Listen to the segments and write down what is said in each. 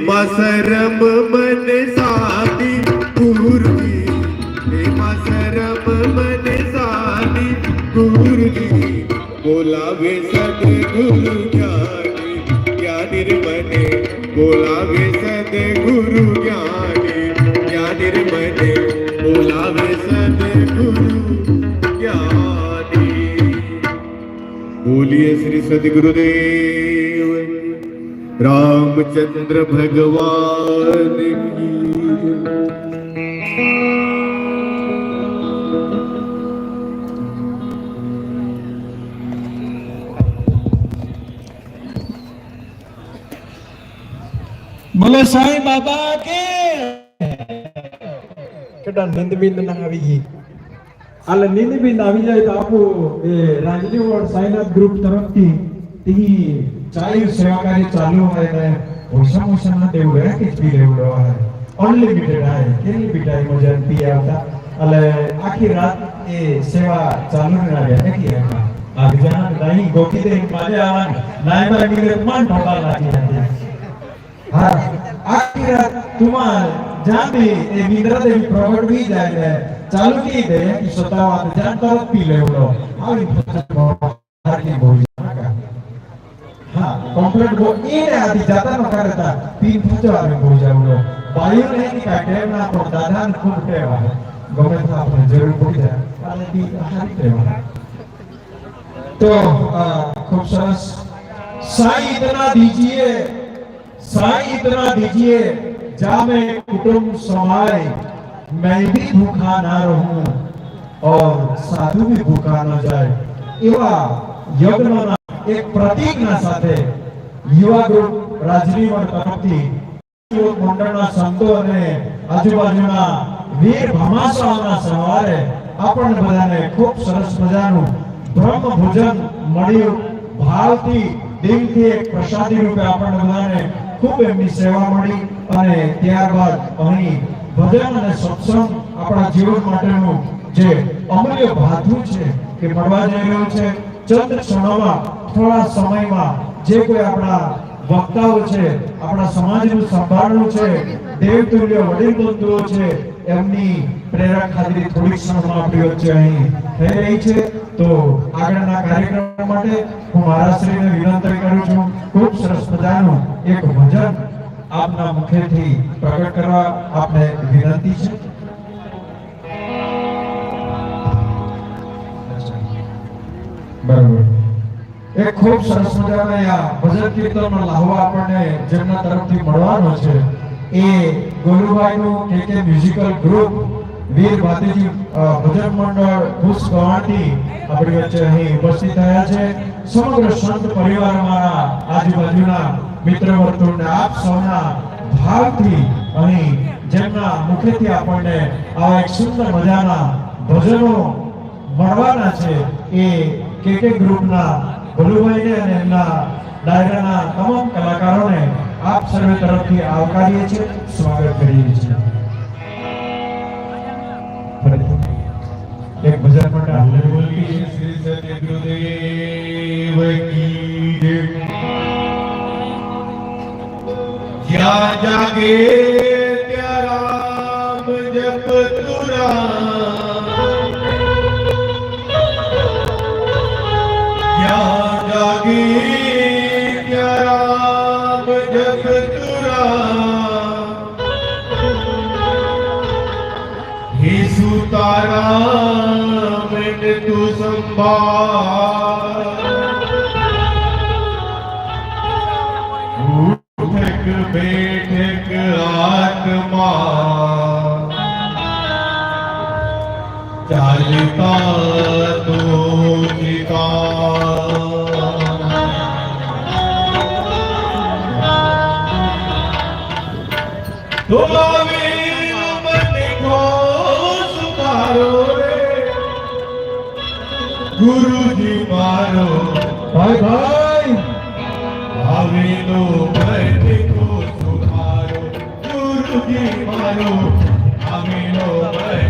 એમાં શરમ મને સાદી ગુરુજી એમાં શરમ મને સાદી ગુરુજી બોલાવે સદગુરુ જ્ઞાની જ્ઞાની મને બોલાવે સદગુરુ જ્ઞાની જ્ઞાની મને બોલાવે સદગુરુ જ્ઞાની બોલીએ શ્રી સદગુરુદેવ રામચંદ્ર ભગવાન કી બોલે સાંઈ બાબા કે કેટા નીંદ બિંદ ના આવી ગઈ આલે નીંદ બીંદ આવી જાય તો આપો એ રાજની વોર્ડ સાઈનાથ ગ્રુપ તરફથી તી સેવા કાર્ય ચાલુ હોય ને ઓછા ઓછા ના દેવું કે પી લેવડો હોય અનલિમિટેડ હોય કેટલી ટાઈમ મજા પી આવતા. એટલે આખી રાત એ સેવા ચાલુ ના રહે એકલી હતા આ ગોકી દે માજે આવા નાય મારે મિત્ર મન ઠોકા લાગી હા, આખી રાત તુમાર જામી એ મિત્ર દેવી પ્રગટ બી જાય ચાલુ કી દે કે સતાવા જાન તરત પી લેવડો. આવી હારી બોલી હા કમ્પ્લીટ બો એને આધી જાતા ન કરતા પીન પૂછો આવે બો જાવડો બાયો ને ની કાઢે ના તો દાદા ને ખૂબ ટેવા ગમે તો આપણે જરૂર પડી જાય અને બી હારી ટેવા तो अ, खूब सरस साईं इतना दीजिए साईं इतना दीजिए जा मैं कुटुंब समाए मैं भी भूखा ना रहूं और साधु भी भूखा न જાય એવા યજ્ઞના એક પ્રતિજ્ઞા સાથે યુવા ગ્રુપ રાજનીવર તરફથી યુવક મંડળના સંતો અને આજુબાજુના વીર ભમાસાઓના સવારે આપણને બધાને ખૂબ સરસ મજાનું બ્રહ્મ ભોજન મળ્યું. ભાવથી દિલથી એક પ્રસાદી રૂપે આપણને બધાને ખૂબ એમની સેવા મળી અને ત્યારબાદ અહીં ભજન અને સત્સંગ આપણા જીવન માટેનું જે અમૂલ્ય ભાથું છે કે મળવા જઈ રહ્યું છે. ચંદ્ર ક્ષણોમાં થોડા સમયમાં જે કોઈ આપણા વક્તાઓ છે, આપણા સમાજનું સંભાળવું છે, દેવતુલ્ય વડીલ બંધુઓ છે, એમની પ્રેરક ખાતરી થોડીક ક્ષણમાં વચ્ચે અહીં થઈ રહી છે. તો આગળના કાર્યક્રમ માટે હું મહારાષ્ટ્રીને વિનંતી કરું છું, ખૂબ સરસ મજાનું એક ભજન આપના મુખેથી પ્રગટ કરવા આપને વિનંતી છે. બરાબર. એક ખૂબ સરસ મિત્ર વર્તુળને આપ સૌના અહીં જેમના મુખેથી આપણને આવા એક સુંદર મજાના ભજનો મળવાના છે એ કે કે ગ્રુપના ભલુભાઈને અને એમના ડાયરાના તમામ કલાકારોને આપ સર્વે તરફથી આવકારીએ છીએ, સ્વાગત કરીએ છીએ એક ભજન મંડળ બોલીએ શ્રી સદગુરુદેવ કી જય. જ્યાં જાગે ਕਰਾਂ ਪਿੰਡ ਤੂੰ ਸੰਭਾਲ ਉਠਕ ਬੈਠਕ ਆਤਮਾ ਚਾਲਤਾ ਤੂੰ ਜੀਤਾ Lord! ગુરુજી મારો ભાઈ ભાઈ આવેલો બરકો સુમારો ગુરુજી મારો આવેલો બરકો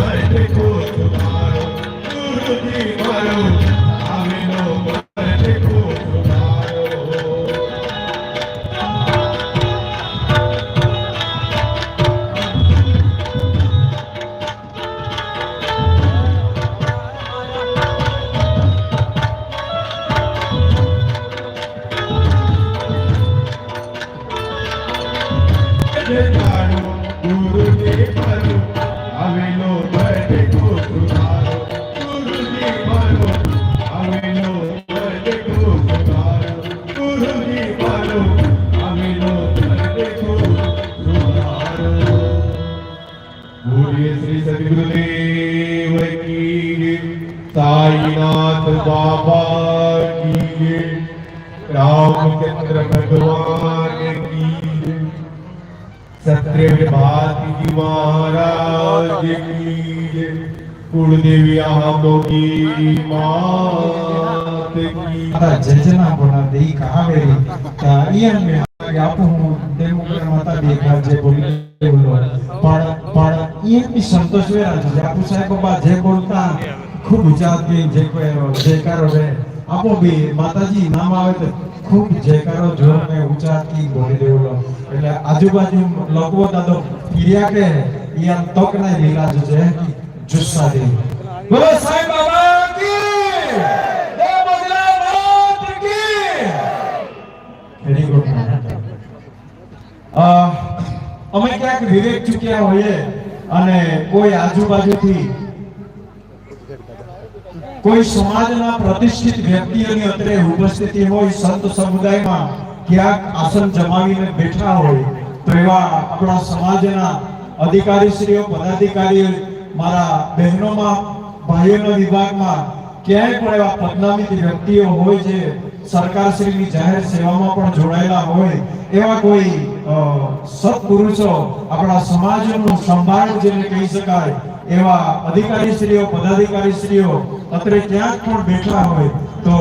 ગુરુજી મારો આવેલો વર્ત કો તમારો બોલીએ શ્રી સદગુરુદેવ કી જય. સાઈનાથ બાબા કી માતાજી નામ આવે તો જયકારો જોર મે ઉચાતી બોલી દેવલો એટલે આજુબાજુ લોકો દાદો ફિર્યા કે ઈયન તક ના લીલા જુસ્સા દે સાહેબ બાબા કી જય બગલા માત કી વેરી ગુડ અમે ક્યાંક વિવેક ચૂક્યા હોઈએ અને કોઈ આજુબાજુથી કોઈ સમાજના પ્રતિષ્ઠિત વ્યક્તિઓની અત્રે ઉપસ્થિતિ હોય, સંત સમુદાયમાં ક્યાંક આસન જમાવીને બેઠા હોય, તો એવા આપણા સમાજના અધિકારીશ્રીઓ, પદાધિકારીઓ, મારા બહેનોમાં, ભાઈઓના વિભાગમાં ક્યાંય પણ એવા પદનામિત વ્યક્તિઓ હોય છે સરકારશ્રીની જાહેર સેવામાં પણ જોડાયેલા હોય એવા કોઈ સત્પુરુષો આપણા સમાજનું સંભાળ જેને કહી શકાય, એવા અધિકારી શ્રીઓ પદાધિકારી શ્રીઓ અત્રે ક્યાંક પણ બેઠા હોય તો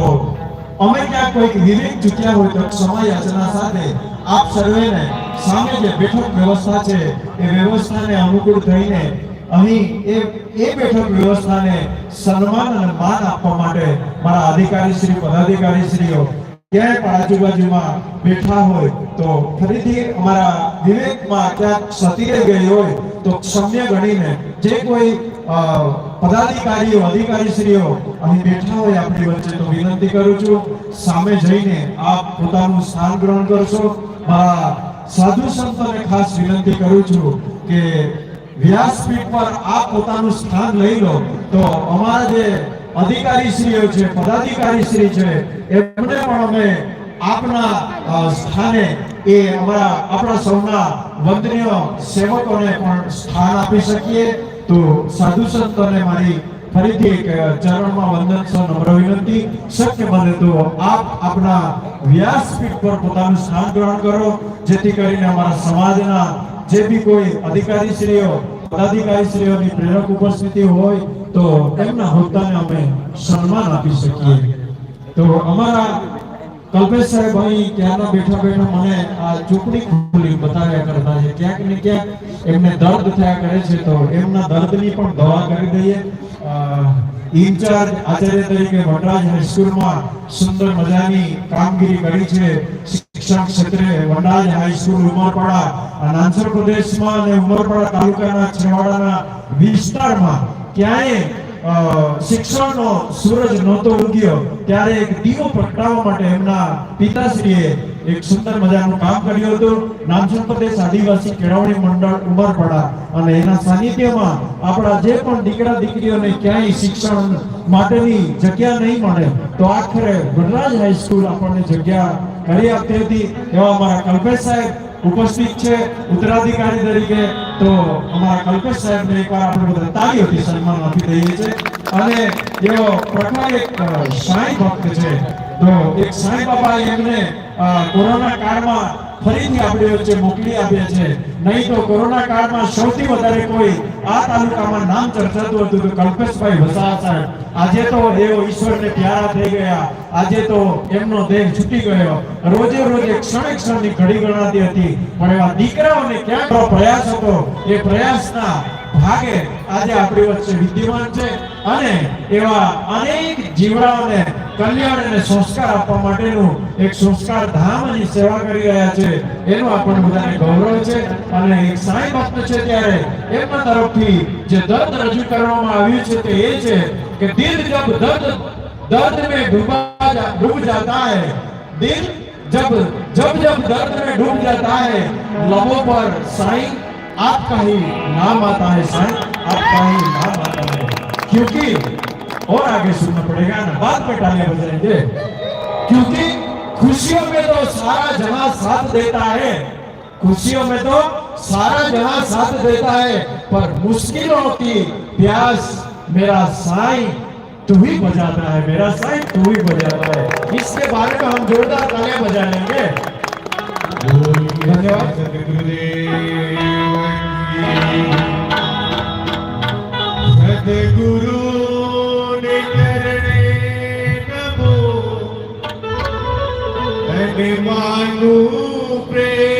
અમે ક્યાંક કોઈક વિવેક ચૂક્યા હોય તો સમય યાચના સાથે આપ સર્વેને સામે જે બેઠક વ્યવસ્થા છે, એ વ્યવસ્થાને અનુકૂળ થઈને અહીં એ એ બેઠક વ્યવસ્થાને સન્માન અને માન આપવા માટે મારા અધિકારી શ્રી પદાધિકારી શ્રીઓ ક્યાંય પણ આજુબાજુમાં બેઠા હોય તો ફરીથી અમારા વિવેકમાં ક્યાંક સતી ગઈ હોય તો ક્ષમ્ય ગણીને જે કોઈ પદાધિકારીઓ, અધિકારીશ્રીઓ અહીં બેઠા હોય આપણી વચ્ચે તો વિનંતી કરું છું, સામે જઈને આપ પોતાનું સ્થાન ગ્રહણ કરશો. મારા સાધુ સંતોને ખાસ વિનંતી કરું છું કે વ્યાસપીઠ પર આપ પોતાનું સ્થાન લઈ લો. તો અમારા જે અધિકારીશ્રીઓ છે, પદાધિકારીશ્રી છે એમને પણ અમે આપના સ્થાને એ અમારા, આપણા સૌના વંદનીય સેવકોને પણ સ્થાન આપી શકીએ. તો સાધુ સંતોને મારી ફરીથી એક ચરણમાં વંદન સૌ નમ્ર વિનંતી. શક્ય બને તો આપ આપના વ્યાસપીઠ પર પોતાનું સ્થાન ગ્રહણ કરો, જેથી કરીને અમારા સમાજના જે બી કોઈ અધિકારીશ્રીઓ, પદાધિકારીશ્રીઓની પ્રેરક ઉપસ્થિતિ હોય, તો તેમના હોદ્દાને અમે સન્માન આપી શકીએ. તો અમારા કલ્પેશ સાહેબ અહીં ક્યાંના બેઠા બેઠા મને આ ચૂંટણી ખોલી બતાવ્યા કરતા છે. ક્યાંક ને ક્યાંક એમને દર્દ થયા કરે છે તો એમના દર્દની પણ દવા કરી દઈએ. ઇન્ચાર્જ આચાર્ય તરીકે વડરાજ હાઈસ્કૂલમાં સુંદર મજાની કામગીરી કરી છે. શિક્ષણ ક્ષેત્રે વડરાજ હાઈસ્કૂલ ઉમરપાડા આ આંધ્ર પ્રદેશમાં અને ઉમરપાડા તાલુકાના છેવાડાના વિસ્તારમાં ક્યાંય શિક્ષણનો સૂરજ નહોતો ઉગ્યો. ત્યારે એક દીવો પ્રગટાવવા માટે એમના પિતાશ્રીએ એક સુંદર મજાનું કામ કર્યું હતું. નામચંદ પ્રદેશ આદિવાસી કેળવણી મંડળ ઉમરપાડા. અને એના સાનિધ્યમાં આપણા જે પણ દીકરા દીકરીઓને ક્યાંય શિક્ષણ માટેની જગ્યા નહીં મળે, તો આખરે વનરાજ હાઈસ્કૂલ આપણને જગ્યા કરી આપતી હતી. એવા અમારા કલ્પેશ સાહેબ ઉપસ્થિત છે ઉત્તરાધિકારી તરીકે તો અમારા કલ્પેશ સાહેબને એકવાર આપણે બધા તાળીઓથી સન્માન આપી દઈએ છે અને એવો પ્રખર એક સાંઈ ભક્ત છે. તો એક સાંઈ બાબા એમને કોરોના કાળમાં ફરીથી આપણી વચ્ચે મોકલી આપ્યા છે. નહીં તો કોરોના કાળમાં સૌથી વધારે કોઈ આ તાલુકામાં નામ ચર્ચાતું હતું કે કલ્પેશભાઈ વસાવા સાહેબ. આજે તો એઓ ઈશ્વરને પ્યારા થઈ ગયા. આજે તો એમનો દેહ છૂટી ગયો. રોજે રોજ ક્ષણે ક્ષણની ઘડી ગણાતી હતી. પણ એવા દીકરાઓને ક્યાં પ્રયાસ હતો, એ પ્રયાસના ભાગે આજે આપણી વચ્ચે વિદ્યમાન છે અને એવા અનેક જીવડાઓને કલ્યાણ અને સંસ્કાર આપવા માટેનું એક સંસ્કાર ધામની સેવા કરી રહ્યા છે એનું આપણને બધાને ગૌરવ છે અને એક સાંઈ ભક્ત છે ત્યારે એમના તરફથી જે દર્દ રજૂ કરવામાં આવ્યું છે તે એ છે કે દિલ જબ દર્દ दर्द में डूबा जा, डूब जाता है दिल जब जब जब दर्द में डूब जाता है लबों पर साईं आपका ही नाम आता है साईं आपका ही नाम आता है क्योंकि और आगे सुनना पड़ेगा ना बाद में तालियाँ बजाएँगे क्योंकि खुशियों में तो सारा जहाँ साथ देता है खुशियों में तो सारा जहाँ साथ देता है पर मुश्किलों की प्यास मेरा साईं तू ही बजाता है मेरा साईं तू ही बजाता है इसके बारे में हम जोरदार तालियाँ बजाएँगे धन्यवाद सदगुरु અભિમાનું પ્રેમ.